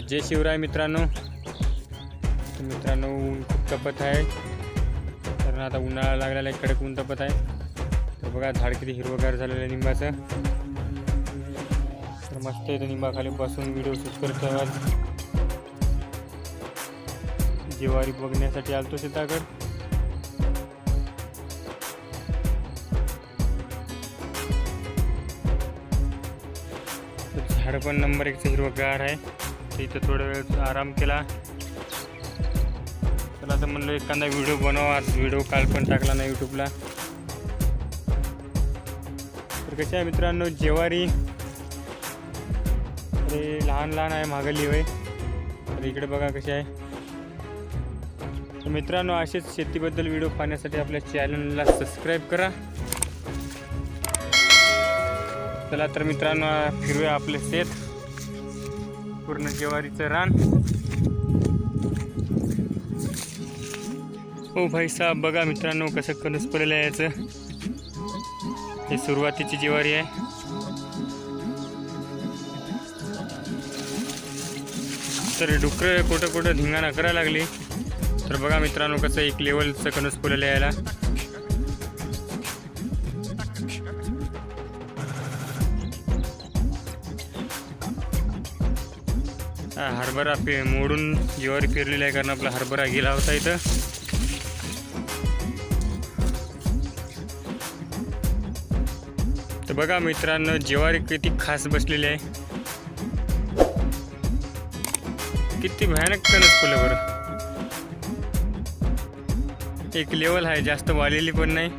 तर जय शिवराय मित्रांनो. तर मित्रांनो ऊन खूप तपत आहे. कारण आता उन्हाळा लागलेला आहे कडक ऊन तपत आहे. तर बघा झाड किती हिरवगार झालेलं आहे निंबाचं. तर मस्त इथं निंबाखाली बसून व्हिडिओ शूट करतो आहे आज जेवारी बघण्यासाठी आलतो शेताकड झाड पण नंबर एकचं हिरवगार आहे. इथं थोडा वेळ आराम केला. चला तर म्हणलं एखादा व्हिडिओ बनवा आज व्हिडिओ काल पण टाकला नाही यूट्यूबला तर कसे आहे मित्रांनो जेवारी. अरे लहान लहान आहे मागली वय तर इकडे बघा कसे आहे. मित्रांनो असेच शेतीबद्दल व्हिडिओ पाहण्यासाठी आपल्या चॅनलला सबस्क्राईब करा. चला तर मित्रांनो फिरूया आपले शेत. पूर्ण ज्वारीचं रान. हो भाई साहेब बघा मित्रांनो कसं कणस पडलेलं आहे याचं. हे सुरुवातीची ज्वारी आहे. तर डुकरं कुठं कुठं धिंगाणा करायला लागली. तर बघा मित्रांनो कसं एक लेवलचं कणस फुलेलं यायला हरभरा पे मोडून ज्वारी पेरलेली आहे कारण आपला हरभरा गेला होता इथं. तर बघा मित्रांनो ज्वारी किती खास बसलेली आहे. किती भयानक कणस फुलं बरं. एक लेवल आहे जास्त वाढलेली पण नाही.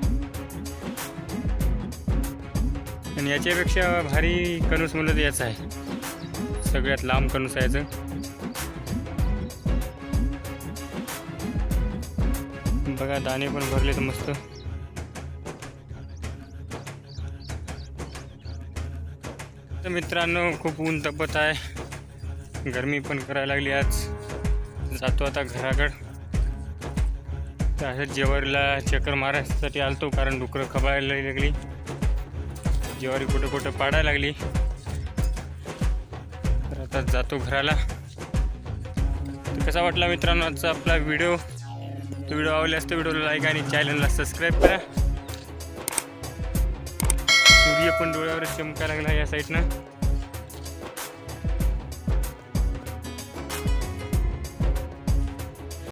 आणि याच्यापेक्षा भारी कणूस म्हणत याचा आहे. सगळ्यात लांब कणूस आहे बघा दाणे पण भरले तर मस्त. तर मित्रांनो खूप ऊन तपत आहे. गरमी पण करायला लागली आज. जातो आता घराकड. तर असं जेवारीला चक्कर मारायसाठी आलतो कारण डुकरं खबायला लागली. जेवारी कुठं कुठं पाडायला लागली. आता जातो घराला. तर कसा वाटला मित्रांनो आजचा आपला व्हिडिओ तो व्हिडिओ आवडल्यास तर व्हिडिओला लाईक आणि चॅनलला सबस्क्राईब करा. सूर्य पण डोळ्यावर चमका लागला या साईडनं